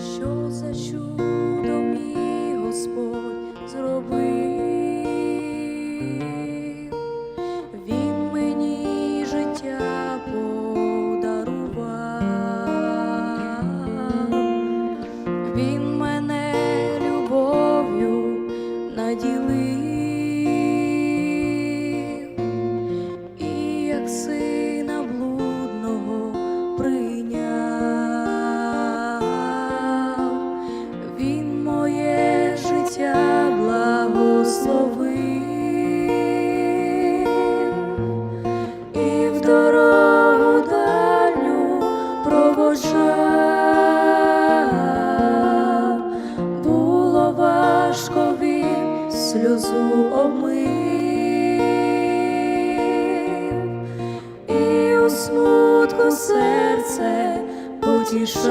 chose a shoe. Сльозу обмив, і у смутку серце потішав.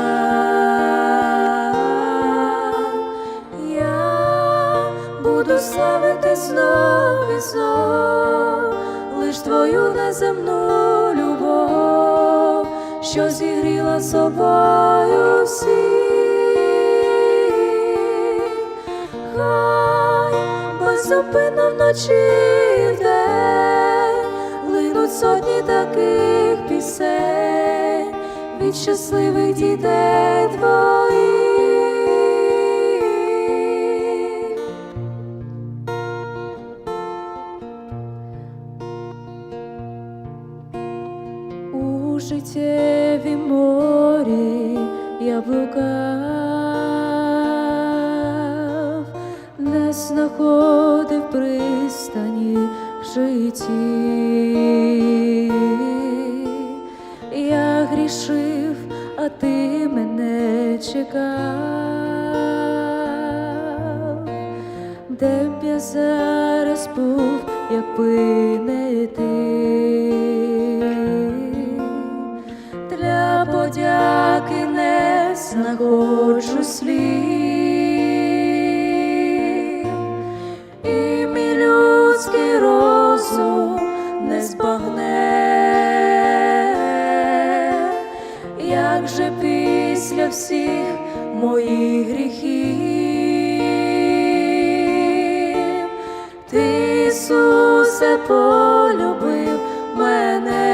Я буду славити знов і знов лиш твою неземну любов, що зігріла собою всіх. Хай беззупинно вночі і вдень линуть сотні таких пісень від щасливих дітей твоїх. У життєві морі я блукав, знаходив пристані в житті. Я грішив, а ти мене чекав, де б я зараз був, якби не ти. Для подяки не знаходжу слів, як же після всіх моїх гріхів ти, Ісусе, полюбив мене.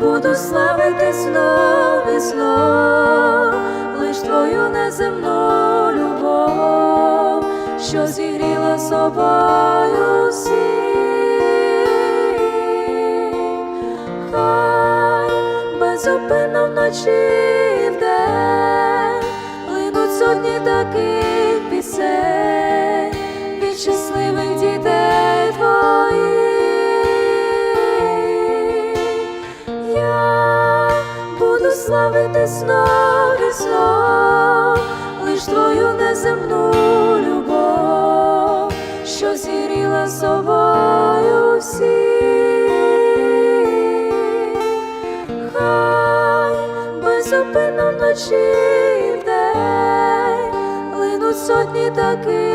Буду славити знов і знов лиш твою неземну любов, що зігріла собою всіх. Безупинно вночі і вдень линуть сотні таких пісень від щасливих дітей твоїх. Я буду славити знов і знов вночі і вдень линуть сотні таких